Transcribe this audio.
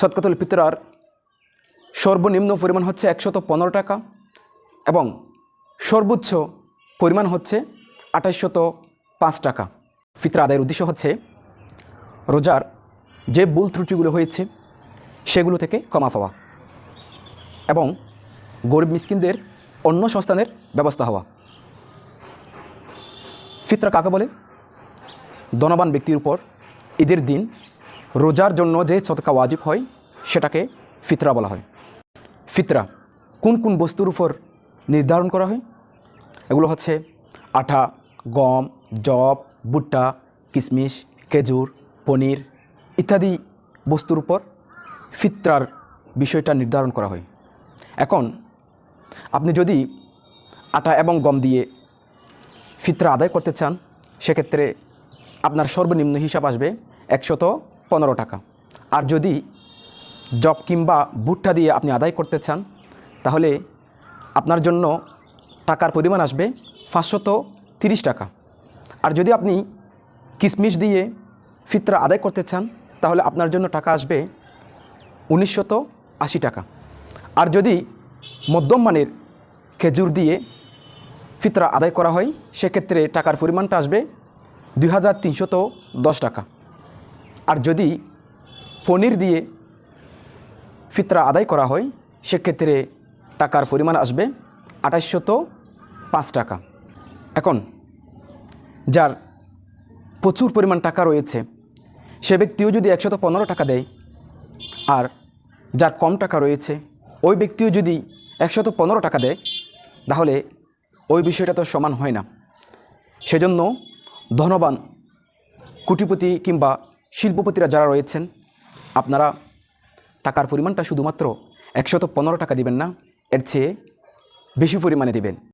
সৎকাতুল ফিতরার সর্বনিম্ন পরিমাণ হচ্ছে একশত পনেরো টাকা এবং সর্বোচ্চ পরিমাণ হচ্ছে আঠাশশত পাঁচ টাকা। ফিতরা আদায়ের উদ্দেশ্য হচ্ছে রোজার যে ভুল ত্রুটিগুলো হয়েছে, সেগুলো থেকে কমা পাওয়া এবং গরিব মিসকিনদের অন্য সংস্থানের ব্যবস্থা হওয়া। ফিতরা কাকে বলে? ধনবান ব্যক্তির উপর ঈদের দিন রোজার জন্য যে সদকা ওয়াজিব হয়, সেটাকে ফিতরা বলা হয়। ফিতরা, কোন কোন বস্তুর উপর নির্ধারণ করা হয়? এগুলো হচ্ছে আটা, গম জব ভুট্টা কিশমিশ খেজুর, পনির ইত্যাদি বস্তুর উপর ফিতরার বিষয়টা নির্ধারণ করা হয়। এখন, আপনি যদি আটা এবং গম দিয়ে ফিতরা আদায় করতে চান, সেক্ষেত্রে আপনার সর্বনিম্ন হিসাব আসবে একশত পনেরো টাকা। আর যদি জব কিংবা ভুট্টা দিয়ে আপনি আদায় করতে চান, তাহলে আপনার জন্য টাকার পরিমাণ আসবে পাঁচশত তিরিশ টাকা। আর যদি আপনি কিশমিশ দিয়ে ফিতরা আদায় করতে চান, তাহলে আপনার জন্য টাকা আসবে উনিশশত আশি টাকা। আর যদি মধ্যম মানের খেজুর দিয়ে ফিতরা আদায় করা হয়, সেক্ষেত্রে টাকার পরিমাণটা আসবে দুই হাজার দশ টাকা। আর যদি পনির দিয়ে ফিতরা আদায় করা হয়, সেক্ষেত্রে টাকার পরিমাণ আসবে আঠাশশত পাঁচ টাকা। এখন, যার প্রচুর পরিমাণ টাকা রয়েছে, সে ব্যক্তিও যদি একশত পনেরো টাকা দেয়, আর যার কম টাকা রয়েছে, ওই ব্যক্তিও যদি একশত পনেরো টাকা দেয়, তাহলে ওই বিষয়টা তো সমান হয় না। সেজন্য ধনবান, কোটিপতি কিংবা শিল্পপতিরা যারা রয়েছেন, আপনারা টাকার পরিমাণটা শুধুমাত্র একশত পনেরো টাকা দিবেন না, এর চেয়ে বেশি পরিমাণে দিবেন।